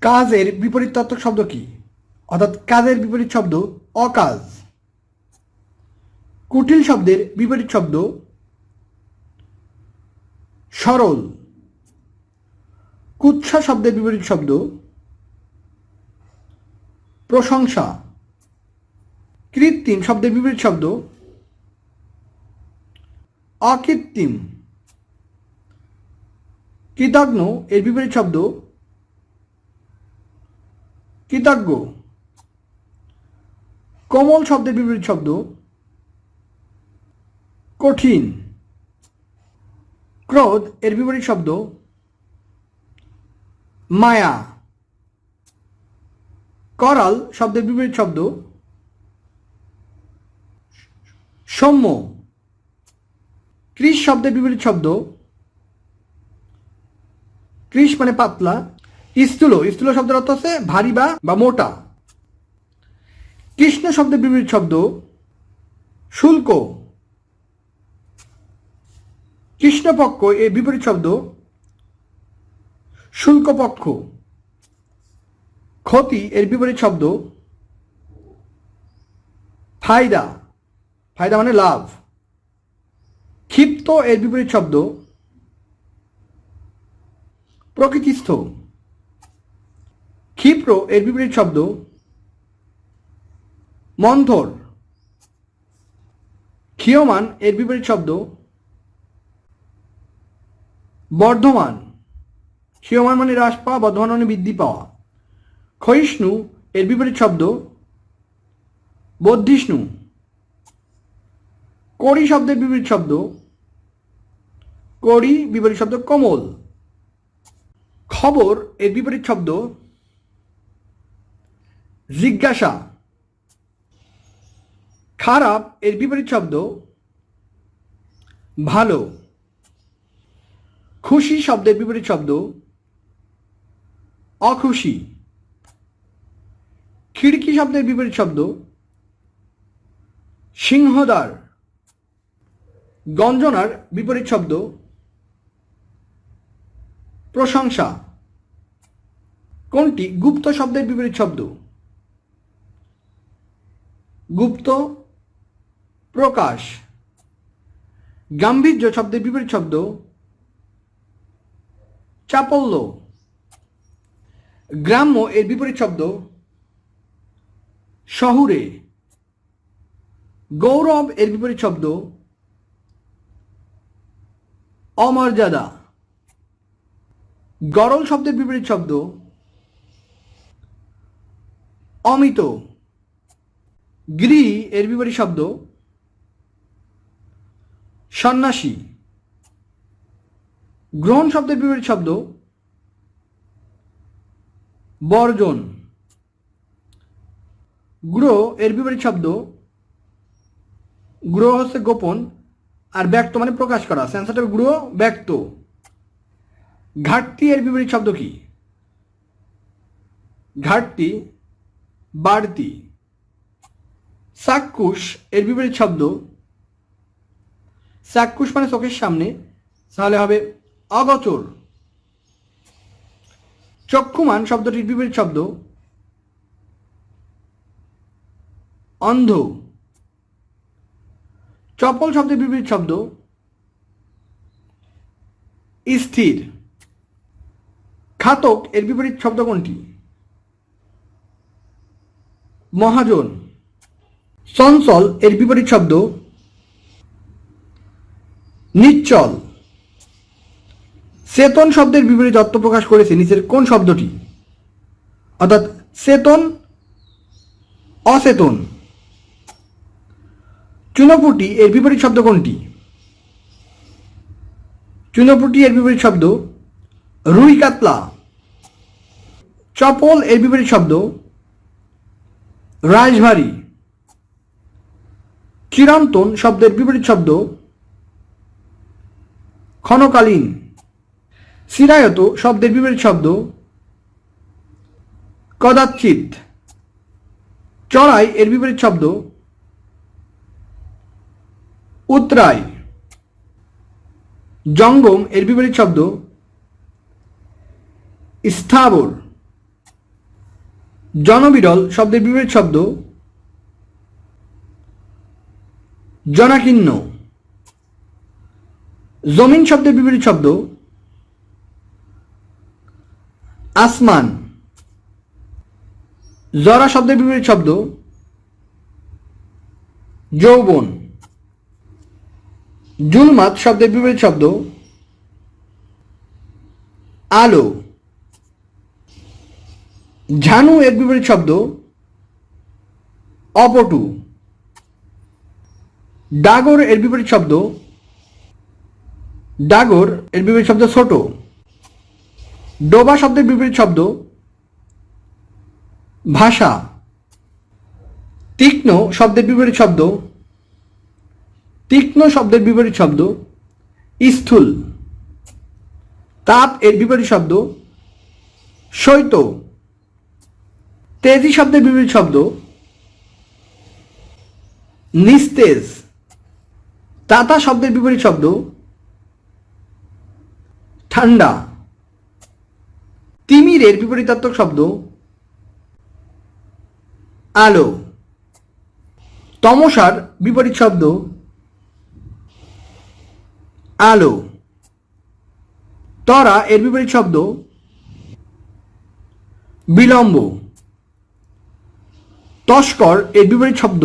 কাজের বিপরীত শব্দ কি? অর্থাৎ কাজের বিপরীত শব্দ অকাজ। কুটিল শব্দের বিপরীত শব্দ সরল। কুৎসা শব্দের বিপরীত শব্দ প্রশংসা। কৃত্রিম শব্দের বিপরীত শব্দ অকৃত্রিম। কৃতজ্ঞ এর বিপরীত শব্দ কৃতজ্ঞ। কোমল শব্দের বিপরীত শব্দ। কঠিন। ক্রোধ এর বিপরীত শব্দ। মায়া। করাল শব্দের বিপরীত শব্দ। সৌম্য। কৃষ শব্দের বিপরীত শব্দ। কৃষ মানে পাতলা। স্থূল স্থূল শব্দের অর্থ হচ্ছে ভারী বা বা মোটা। কৃষ্ণ শব্দের বিপরীত শব্দ শুল্ক। কৃষ্ণপক্ষ এর বিপরীত শব্দ শুল্কপক্ষ। ক্ষতি এর বিপরীত শব্দ ফায়দা। ফায়দা মানে লাভ। ক্ষিপ্ত এর বিপরীত শব্দ প্রকৃতিস্থ। ক্ষিপ্র এর বিপরীত শব্দ মন্থর। ক্ষীয়মান এর বিপরীত শব্দ বর্ধমান। ক্ষীয়মান মানে হ্রাস পাওয়া, বর্ধমান মানে বৃদ্ধি পাওয়া। ক্ষয়িষ্ণু এর বিপরীত শব্দ বদ্ধিষ্ণু। কড়ি শব্দের বিপরীত শব্দ কড়ি বিপরীত শব্দ কমল। খবর এর বিপরীত শব্দ জিজ্ঞাসা। খারাপ এর বিপরীত শব্দ, ভালো। খুশি শব্দের বিপরীত শব্দ, অখুশি। খিড়কি শব্দের বিপরীত শব্দ, সিংহদ্বার। গঞ্জনার বিপরীত শব্দ, প্রশংসা। কোনটি গুপ্ত শব্দের বিপরীত শব্দ? গুপ্ত প্রকাশ। গাম্ভীর্য শব্দের বিপরীত শব্দ চাপল্য। গ্রাম্য এর বিপরীত শব্দ শহুরে। গৌরব এর বিপরীত শব্দ অমর্যাদা। গরল শব্দের বিপরীত শব্দ অমিত। গৃহী এর বিপরীত শব্দ সন্ন্যাসী। গ্রহণ শব্দের বিপরীত শব্দ বর্জন। গ্রহ এর বিপরীত শব্দ গ্রহ হচ্ছে গোপন আর ব্যক্ত মানে প্রকাশ করা। সেন্সাটিভ গ্রহ, ব্যক্ত। ঘাটতি এর বিপরীত শব্দ কি? ঘাটতি, বাড়তি। চাক্ষুষ এর বিপরীত শব্দ। চাক্ষুষ মানে চোখের সামনে, তাহলে হবে অগচর। চক্ষুমান শব্দটির বিপরীত শব্দ। অন্ধ। চপল শব্দের বিপরীত শব্দ। স্থির। ঘাতক এর বিপরীত শব্দ কোনটি? মহাজন। চঞ্চল এর বিপরীত শব্দ নিশ্চল চেতন শব্দের বিপরীত অর্থ প্রকাশ করেছে নিচের কোন শব্দটি? অর্থাৎ চেতন, অচেতন। চুনোপুটি এর বিপরীত শব্দ কোনটি? চুনোপুটি এর বিপরীত শব্দ রুই কাতলা। চপল এর বিপরীত শব্দ রাজভারী চিরন্তন শব্দের বিপরীত শব্দ ক্ষণকালীন। চিরায়ত শব্দের বিপরীত শব্দ কদাচিৎ চড়াই এর বিপরীত শব্দ উত্তরায় জঙ্গম এর বিপরীত শব্দ স্থাবর। জনবিরল শব্দের বিপরীত শব্দ জনাকীর্ণ। জমিন শব্দের বিপরীত শব্দ। আসমান। জরা শব্দের বিপরীত শব্দ। যৌবন। জুলমাত শব্দের বিপরীত শব্দ। আলো। ঝানু, এর বিপরীত শব্দ। অপটু। ডাগর এর বিপরীত শব্দ, ডাগর এর বিপরীত শব্দ ছোট। ডোবা শব্দের বিপরীত শব্দ, ভাষা। তীক্ষ্ণ শব্দের বিপরীত শব্দ, তীক্ষ্ণ শব্দের বিপরীত শব্দ, স্থূল। তাপ এর বিপরীত শব্দ, শৈত। তেজি শব্দের বিপরীত শব্দ, নিস্তেজ। তাতা শব্দের বিপরীত শব্দ ঠান্ডা। তিমিরের বিপরীতাত্মক শব্দ আলো। তমসার বিপরীত শব্দ আলো। তরা এর বিপরীত শব্দ বিলম্ব। তস্কর এর বিপরীত শব্দ